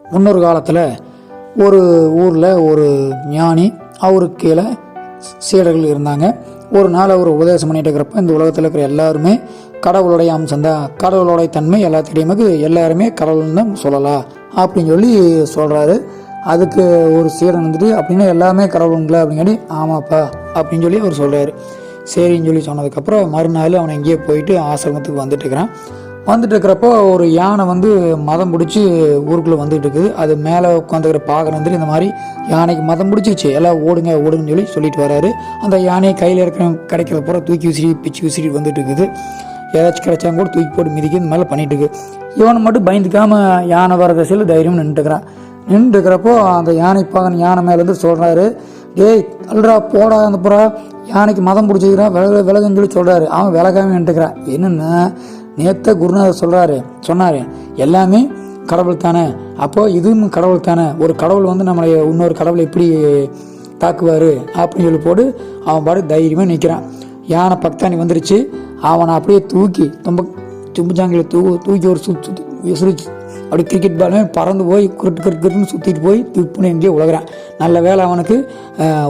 முன்னொரு காலத்தில் ஒரு ஊரில் ஒரு ஞானி அவருக்கு கீழே சீடர்கள் இருந்தாங்க. ஒரு நாள் அவர் உபதேசம் பண்ணிட்டு இருக்கிறப்ப இந்த உலகத்தில் இருக்கிற எல்லாருமே கடவுளுடைய அம்சம் தான். கடவுளுடைய தன்மை எல்லாத்திடையுமே எல்லாருமே கடவுள்னு தான் சொல்லலாம் அப்படின்னு சொல்லி சொல்கிறாரு அதுக்கு ஒரு சீடன் வந்துட்டு அப்படின்னா எல்லாமே கடவுளுங்களா? சொல்லி ஆமாப்பா அப்படின்னு சொல்லி அவர் சொல்கிறாரு சரின்னு சொல்லி சொன்னதுக்கப்புறம் மறுநாள் அவன் எங்கேயோ போயிட்டு ஆசிரமத்துக்கு வந்துட்டு இருக்கிறான். வந்துட்டு இருக்கிறப்போ ஒரு யானை வந்து மதம் பிடிச்சி ஊருக்குள்ளே வந்துட்டு இருக்குது அது மேலே உட்காந்துக்கிற பாகன் வந்துட்டு இந்த மாதிரி யானைக்கு மதம் பிடிச்சிச்சு எல்லாம் ஓடுங்க ஓடுங்கன்னு சொல்லி சொல்லிட்டு வராரு. அந்த யானையை கையில் இருக்கிற கிடைக்கிற பூரா தூக்கி விசிறி பிச்சு விசிறி வந்துட்டு இருக்குது ஏதாச்சும் கிடைச்சாங்க கூட தூக்கி போட்டு மிதிக்க இந்த மாதிரிலாம் பண்ணிட்டு இருக்கு இவனை மட்டும் பயந்துக்காம யானை வர திசையில் தைரியம் நின்றுக்கிறான் நின்றுக்கிறப்போ அந்த யானை பாகன் யானை மேலேருந்து சொல்கிறாரு டேய் அல்றா போடா அந்த புறா. யானைக்கு மதம் பிடிச்சிக்கிறான் விலக விலகுன்னு சொல்லி சொல்கிறாரு அவன் விலகாம நின்றுக்கிறான் என்னென்னா? நேத்த குருநாதர் சொல்கிறாரு சொன்னார் எல்லாமே கடவுள் தானே. அப்போது இதுவும் கடவுள் தானே. ஒரு கடவுள் வந்து நம்மளை இன்னொரு கடவுளை எப்படி தாக்குவார் அப்படின்னு சொல்லி போட்டு அவன் பாடு தைரியமாக நிற்கிறான் யானை பக்தானி வந்துருச்சு. அவனை அப்படியே தூக்கி தும்ப தும்புஜாங்கில தூ தூக்கி ஒரு சுத்து சுத்து விசிறிச்சு. அப்படி கிரிக்கெட் பாலுமே பறந்து போய் கிரிட்டு கிரிட்டு கிரிட்டுன்னு சுற்றிட்டு போய் திருப்புன்னு எங்கேயே உலகிறான். நல்ல வேலை அவனுக்கு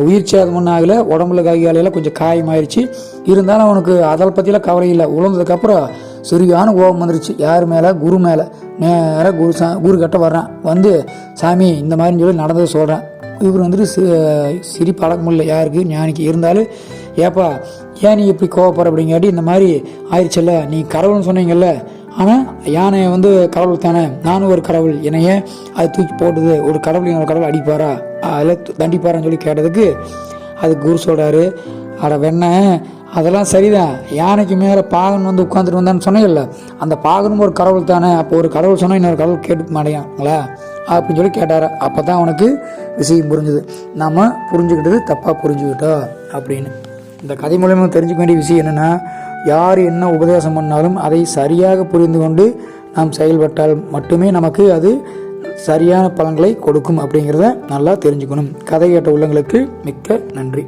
உயிர் சேதம் ஒன்றும் ஆகலை. உடம்புல கை கொஞ்சம் காயமாயிருச்சு. இருந்தாலும் அவனுக்கு அதை பற்றிலாம் கவலை இல்லை. உழந்ததுக்கப்புறம் சரியான கோபம் வந்துருச்சு. யார் மேலே? குரு மேலே. நேராக குரு சா குரு கிட்ட வர்றான். வந்து சாமி இந்த மாதிரின்னு சொல்லி நடந்ததை சொல்கிறேன் இவர் வந்துட்டு சி சிரி பழக்கம் இல்லை யாருக்கு? ஞானிக்கு. இருந்தாலும் ஏப்பா ஏன் நீ இப்படி கோவப்படுற? அப்படிங்காட்டி இந்த மாதிரி ஆயிடுச்சுல்ல நீ கடவுள்னு சொன்னீங்கல்ல. ஆனால் யானை வந்து கடவுள் தானே. நானும் ஒரு கடவுள். என்னைய அது தூக்கி போட்டுது. ஒரு கடவுள் இன்னொரு கடவுள் அடிப்பாரா? அதில் தண்டிப்பாரான்னு சொல்லி கேட்டதுக்கு அது குரு சொல்கிறாரு அட வெண்ண அதெல்லாம் சரிதான். யானைக்கு மேலே பாகன் வந்து உட்காந்துட்டு வந்தான்னு சொன்னீங்கல்ல அந்த பாகனும் ஒரு கடவுள் தானே அப்போ ஒரு கடவுள் சொன்னால் இன்னொரு கடவுள் கேட்டு மாட்டேங்களா அப்படின்னு சொல்லி கேட்டார். அப்போ தான் அவனுக்கு விஷயம் புரிஞ்சுது. நம்ம புரிஞ்சுக்கிட்டது தப்பாக புரிஞ்சுக்கிட்டோம் அப்படின்னு. இந்த கதை மூலயமா தெரிஞ்சுக்க வேண்டிய விஷயம் என்னென்னா யார் என்ன உபதேசம் பண்ணாலும் அதை சரியாக புரிந்து கொண்டு நாம் செயல்பட்டால் மட்டுமே நமக்கு அது சரியான பலன்களை கொடுக்கும் அப்படிங்கிறத நல்லா தெரிஞ்சுக்கணும். கதை கேட்ட உள்ளங்களுக்கு மிக்க நன்றி.